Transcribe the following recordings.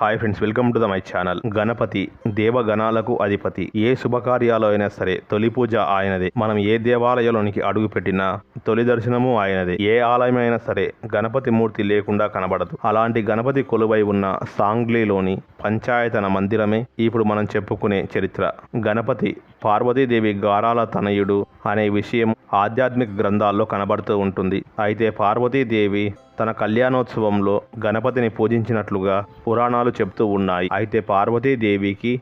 Hi friends welcome to the my channel Ganapati దేవగణాలకు అధిపతి ఏ శుభకార్యాలు అయినా సరే తొలి పూజ ఆయనదే. మనం ఏ దేవాలయంలోనికి అడుగు పెట్టినా తొలి దర్శనము ఆయనది. ఏ ఆలయమైనా సరే గణపతి మూర్తి లేకుండా కనబడదు. అలాంటి గణపతి కొలువై ఉన్న సాంగ్లీలోని పంచాయతన మందిరమే ఇప్పుడు మనం చెప్పుకునే చరిత్ర. గణపతి పార్వతీదేవి గారాల తనయుడు అనే విషయం ఆధ్యాత్మిక గ్రంథాల్లో కనబడుతూ ఉంటుంది. అయితే పార్వతీదేవి తన కళ్యాణోత్సవంలో గణపతిని పూజించినట్లుగా పురాణాలు చెప్తూ ఉన్నాయి. అయితే పార్వతీదేవికి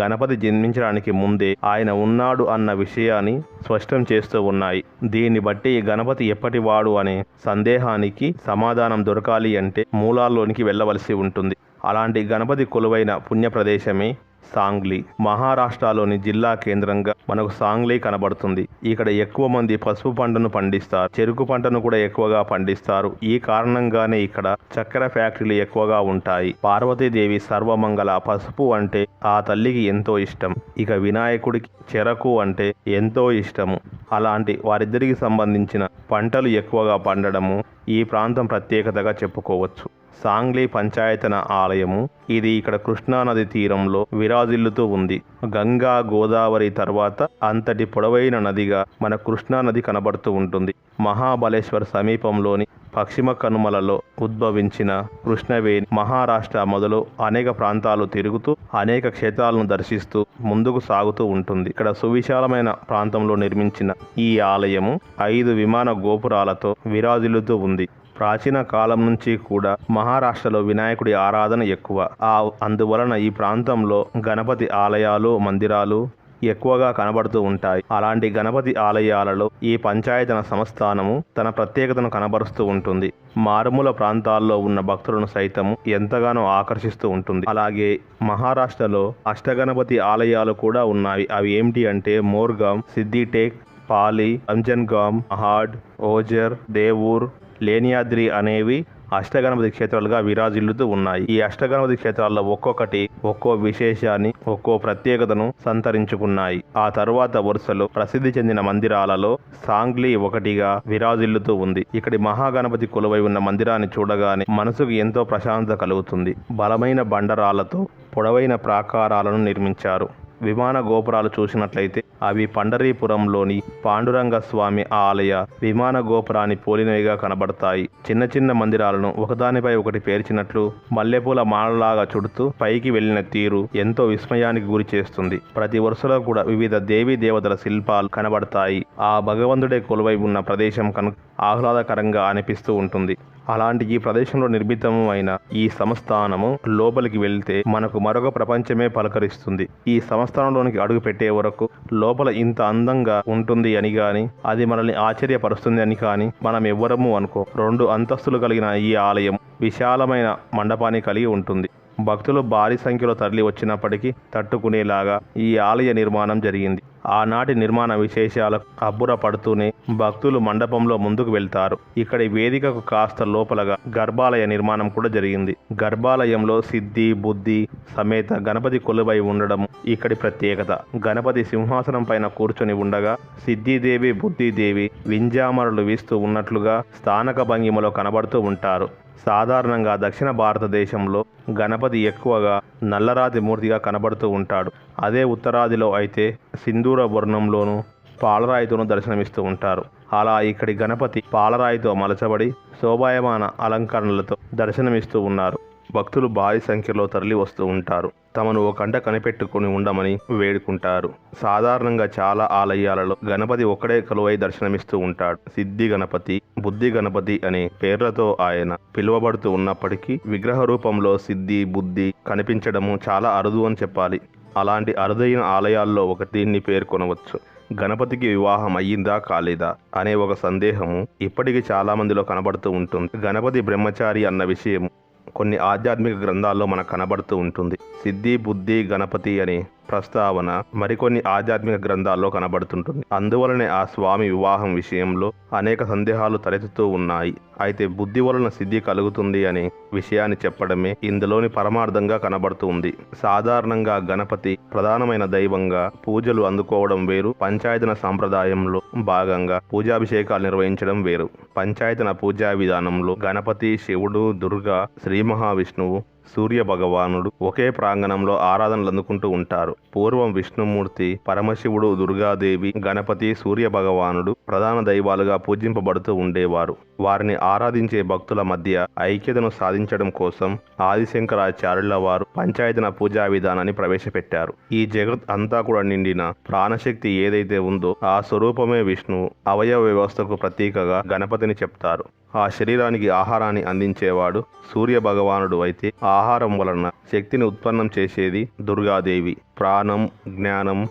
గణపతి జన్మించడానికి ముందే ఆయన ఉన్నాడు అన్న విషయాన్ని స్పష్టం చేస్తూ ఉన్నాయి. దీన్ని బట్టి గణపతి ఎప్పటివాడు అనే సందేహానికి సమాధానం దొరకాలి అంటే మూలాల్లోనికి వెళ్ళవలసి ఉంటుంది. అలాంటి గణపతి కొలువైన పుణ్య ప్రదేశమే సాంగ్లీ మహారాష్ట్రలోని జిల్లా కేంద్రంగా మనకు సాంగ్లీ కనబడుతుంది. ఇక్కడ ఎక్కువ మంది పసుపు పంటను పండిస్తారు. చెరుకు పంటను కూడా ఎక్కువగా పండిస్తారు. ఈ కారణంగానే ఇక్కడ చక్కెర ఫ్యాక్టరీలు ఎక్కువగా ఉంటాయి. పార్వతీదేవి సర్వమంగళ పసుపు అంటే ఆ తల్లికి ఎంతో ఇష్టం. ఇక వినాయకుడికి చెరకు అంటే ఎంతో ఇష్టము. అలాంటి వారిద్దరికి సంబంధించిన పంటలు ఎక్కువగా పండడము ఈ ప్రాంతం ప్రత్యేకతగా చెప్పుకోవచ్చు. సాంగ్లీ పంచాయతన ఆలయము. ఇది ఇక్కడ కృష్ణానది తీరంలో విరాజిల్లుతూ ఉంది. గంగా గోదావరి తర్వాత అంతటి పొడవైన నదిగా మన కృష్ణానది కనబడుతూ ఉంటుంది. మహాబలేశ్వర్ సమీపంలోని పశ్చిమ కనుమలలో ఉద్భవించిన కృష్ణవేణి మహారాష్ట్ర మొదలు అనేక ప్రాంతాలు తిరుగుతూ అనేక క్షేత్రాలను దర్శిస్తూ ముందుకు సాగుతూ ఉంటుంది. ఇక్కడ సువిశాలమైన ప్రాంతంలో నిర్మించిన ఈ ఆలయము ఐదు విమాన గోపురాలతో విరాజిల్లుతూ ఉంది. ప్రాచీన కాలం నుంచి కూడా మహారాష్ట్రలో వినాయకుడి ఆరాధన ఎక్కువ. ఆ అందువలన ఈ ప్రాంతంలో గణపతి ఆలయాలు మందిరాలు ఎక్కువగా కనబడుతూ ఉంటాయి. అలాంటి గణపతి ఆలయాలలో ఈ పంచాయతన సంస్థానము తన ప్రత్యేకతను కనబరుస్తూ ఉంటుంది. మారుమూల ప్రాంతాల్లో ఉన్న భక్తులను సైతం ఎంతగానో ఆకర్షిస్తూ ఉంటుంది. అలాగే మహారాష్ట్రలో అష్టగణపతి ఆలయాలు కూడా ఉన్నాయి. అవి ఏమిటి అంటే మోర్గాం సిద్దిటేక్ పాలి అంజన్గామ్ మహాడ్ ఓజర్ దేవూర్ లేనియాద్రి అనేవి అష్టగణపతి క్షేత్రాలుగా విరాజిల్లుతూ ఉన్నాయి. ఈ అష్టగణపతి క్షేత్రాల్లో ఒక్కొక్కటి ఒక్కో విశేషాన్ని ఒక్కో ప్రత్యేకతను సంతరించుకున్నాయి. ఆ తరువాత వరుసలో ప్రసిద్ధి చెందిన మందిరాలలో సాంగ్లీ ఒకటిగా విరాజిల్లుతూ ఉంది. ఇక్కడి మహాగణపతి కొలువై ఉన్న మందిరాన్ని చూడగానే మనసుకు ఎంతో ప్రశాంతత కలుగుతుంది. బలమైన బండరాలతో పొడవైన ప్రాకారాలను నిర్మించారు. విమాన గోపురాలు చూసినట్లయితే అవి పండరీపురంలోని పాండురంగ స్వామి ఆలయ విమాన గోపురాన్ని పోలినవిగా కనబడతాయి. చిన్న చిన్న మందిరాలను ఒకదానిపై ఒకటి పేర్చినట్లు మల్లెపూల మాలలాగా చుడుతూ పైకి వెళ్ళిన తీరు ఎంతో విస్మయానికి గురి చేస్తుంది. ప్రతి వరుసలో కూడా వివిధ దేవీ దేవతల శిల్పాలు కనబడతాయి. ఆ భగవంతుడే కొలువై ఉన్న ప్రదేశం కనుక ఆహ్లాదకరంగా అనిపిస్తూ ఉంటుంది. అలాంటి ఈ ప్రదేశంలో నిర్మితము అయిన ఈ సంస్థానము లోపలికి వెళ్తే మనకు మరొక ప్రపంచమే పలకరిస్తుంది. ఈ సంస్థానంలోనికి అడుగు పెట్టే వరకు లోపల ఇంత అందంగా ఉంటుంది అని కానీ అది మనల్ని ఆశ్చర్యపరుస్తుంది అని కానీ మనం ఎవ్వరము అనుకో రెండు అంతస్తులు కలిగిన ఈ ఆలయం విశాలమైన మండపాన్ని కలిగి ఉంటుంది. భక్తులు భారీ సంఖ్యలో తరలి వచ్చినప్పటికీ తట్టుకునేలాగా ఈ ఆలయ నిర్మాణం జరిగింది. ఆనాటి నిర్మాణ విశేషాలకు అబ్బురపడుతూనే భక్తులు మండపంలో ముందుకు వెళ్తారు. ఇక్కడి వేదికకు కాస్త లోపలగా గర్భాలయ నిర్మాణం కూడా జరిగింది. గర్భాలయంలో సిద్ధి బుద్ధి సమేత గణపతి కొలువై ఉండడం ఇక్కడి ప్రత్యేకత. గణపతి సింహాసనం పైన కూర్చొని ఉండగా సిద్ధిదేవి బుద్ధిదేవి వింజామరలు వీస్తూ ఉన్నట్లుగా స్థానక భంగిమలో కనబడుతూ ఉంటారు. సాధారణంగా దక్షిణ భారతదేశంలో గణపతి ఎక్కువగా నల్లరాతి మూర్తిగా కనబడుతూ ఉంటాడు. అదే ఉత్తరాదిలో అయితే సింధూర వర్ణంలోనూ పాలరాయితోనూ దర్శనమిస్తూ ఉంటారు. అలా ఇక్కడి గణపతి పాలరాయితో మలచబడి శోభాయమాన అలంకరణలతో దర్శనమిస్తూ ఉన్నారు. భక్తులు భారీ సంఖ్యలో తరలి వస్తూ ఉంటారు. తమను ఓ కంట కనిపెట్టుకుని ఉండమని వేడుకుంటారు. సాధారణంగా చాలా ఆలయాలలో గణపతి ఒక్కడే కలువై దర్శనమిస్తూ ఉంటాడు. సిద్ధి గణపతి బుద్ధి గణపతి అనే పేర్లతో ఆయన పిలువబడుతూ ఉన్నప్పటికీ విగ్రహ రూపంలో సిద్ధి బుద్ధి కనిపించడము చాలా అరుదు అని చెప్పాలి. అలాంటి అరుదైన ఆలయాల్లో ఒకటి దీన్ని పేర్కొనవచ్చు. గణపతికి వివాహం అయ్యిందా కాలేదా అనే ఒక సందేహము ఇప్పటికీ చాలా మందిలో కనబడుతూ ఉంటుంది. గణపతి బ్రహ్మచారి అన్న విషయం కొన్ని ఆధ్యాత్మిక గ్రంథాల్లో మనకు కనబడుతూ ఉంటుంది. సిద్ధి బుద్ధి గణపతి అని ప్రస్తావన మరికొన్ని ఆధ్యాత్మిక గ్రంథాల్లో కనబడుతుంటుంది. అందువలనే ఆ స్వామి వివాహం విషయంలో అనేక సందేహాలు తలెత్తుతూ ఉన్నాయి. అయితే బుద్ధి వలన సిద్ధి కలుగుతుంది అనే విషయాన్ని చెప్పడమే ఇందులోని పరమార్థంగా కనబడుతుంది. సాధారణంగా గణపతి ప్రధానమైన దైవంగా పూజలు అందుకోవడం వేరు. పంచాయతన సాంప్రదాయంలో భాగంగా పూజాభిషేకాలు నిర్వహించడం వేరు. పంచాయతన పూజా విధానంలో గణపతి శివుడు దుర్గా శ్రీ మహావిష్ణువు సూర్య భగవానుడు ఒకే ప్రాంగణంలో ఆరాధనలు అందుకుంటూ ఉంటారు. పూర్వం విష్ణుమూర్తి పరమశివుడు దుర్గాదేవి గణపతి సూర్య భగవానుడు ప్రధాన దైవాలుగా పూజింపబడుతూ ఉండేవారు. వారిని ఆరాధించే భక్తుల మధ్య ఐక్యతను సాధించడం కోసం ఆదిశంకరాచార్యుల వారు పంచాయతన పూజా విధానాన్ని ప్రవేశపెట్టారు. ఈ జగత్ అంతా కూడా నిండిన ప్రాణశక్తి ఏదైతే ఉందో ఆ స్వరూపమే విష్ణువు అవయవ వ్యవస్థకు ప్రతీకగా గణపతిని చెప్తారు. ఆ శరీరానికి ఆహారాన్ని అందించేవాడు సూర్య భగవానుడు అయితే ఆహారం వలన శక్తిని ఉత్పన్నం చేసేది దుర్గాదేవి. ప్రాణం జ్ఞానం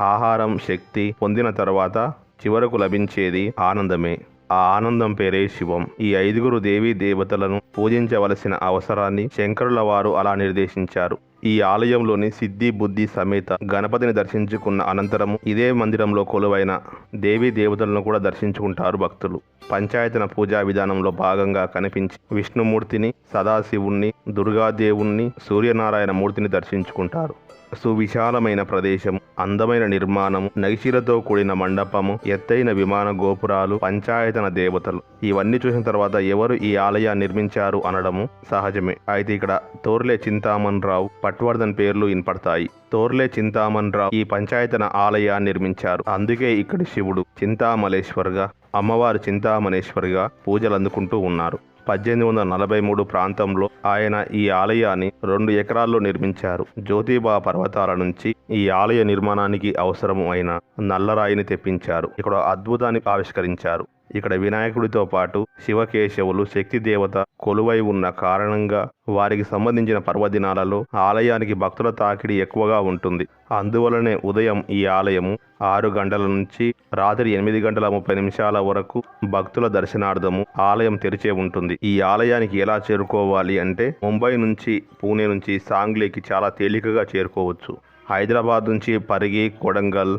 ఆహారం శక్తి పొందిన తర్వాత చివరకు లభించేది ఆనందమే. ఆ ఆనందం పేరే శివం. ఈ ఐదుగురు దేవీ దేవతలను పూజించవలసిన అవసరాన్ని శంకరుల వారు అలా నిర్దేశించారు. ఈ ఆలయంలోని సిద్ధి బుద్ధి సమేత గణపతిని దర్శించుకున్న అనంతరము ఇదే మందిరంలో కొలువైన దేవీ దేవతలను కూడా దర్శించుకుంటారు భక్తులు. పంచాయతన పూజా విధానంలో భాగంగా కనిపించి విష్ణుమూర్తిని సదాశివుణ్ణి దుర్గాదేవుణ్ణి సూర్యనారాయణ మూర్తిని దర్శించుకుంటారు. సువిశాలమైన ప్రదేశం అందమైన నిర్మాణం నైశీలతో కూడిన మండపము ఎత్తైన విమాన గోపురాలు పంచాయతన దేవతలు. ఇవన్నీ చూసిన తర్వాత ఎవరు ఈ ఆలయాన్ని నిర్మించారు అనడము సహజమే. అయితే ఇక్కడ తోర్లే చింతామన్ రావు పట్వర్ధన్ పేర్లు వినపడతాయి తోర్లే చింతామన్ రావు ఈ పంచాయతన ఆలయాన్ని నిర్మించారు. అందుకే ఇక్కడి శివుడు చింతామలేశ్వర్గా అమ్మవారు చింతామణేశ్వరిగా పూజలు అందుకుంటూ ఉన్నారు. పద్దెనిమిది వందల నలభై మూడు ప్రాంతంలో ఆయన ఈ ఆలయాన్ని రెండు ఎకరాల్లో నిర్మించారు. జ్యోతిబా పర్వతాల నుంచి ఈ ఆలయ నిర్మాణానికి అవసరం అయిన నల్లరాయిని తెప్పించారు. ఇక్కడ అద్భుతాన్ని ఆవిష్కరించారు. ఇక్కడ వినాయకుడితో పాటు శివకేశవులు శక్తి దేవత కొలువై ఉన్న కారణంగా వారికి సంబంధించిన పర్వదినాలలో ఆలయానికి భక్తుల తాకిడి ఎక్కువగా ఉంటుంది. అందువలనే ఉదయం ఈ ఆలయము ఆరు గంటల నుంచి రాత్రి ఎనిమిది గంటల ముప్పై నిమిషాల వరకు భక్తుల దర్శనార్థము ఆలయం తెరిచే ఉంటుంది. ఈ ఆలయానికి ఎలా చేరుకోవాలి అంటే ముంబై నుంచి పూణే నుంచి సాంగ్లీకి చాలా తేలికగా చేరుకోవచ్చు. హైదరాబాద్ నుంచి పరిగి కొడంగల్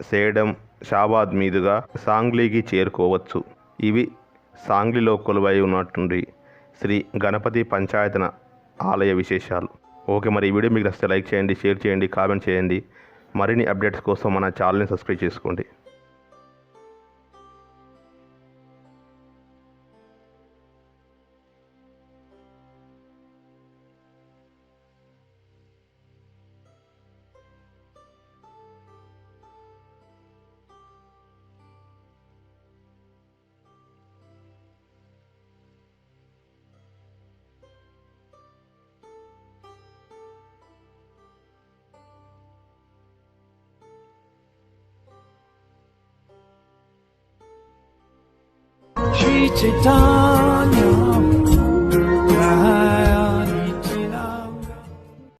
సేడం షాబాద్ మీదుగా సాంగ్లీకి చేరుకోవచ్చు. ఇవి సాంగ్లీలో కొలువై ఉన్నటువంటి శ్రీ గణపతి పంచాయతన ఆలయ విశేషాలు. ఓకే మరి ఈ వీడియో మీకు నచ్చితే లైక్ చేయండి షేర్ చేయండి కామెంట్ చేయండి. మరిన్ని అప్డేట్స్ కోసం మన ఛానల్ని సబ్స్క్రైబ్ చేసుకోండి. 빛을 떠나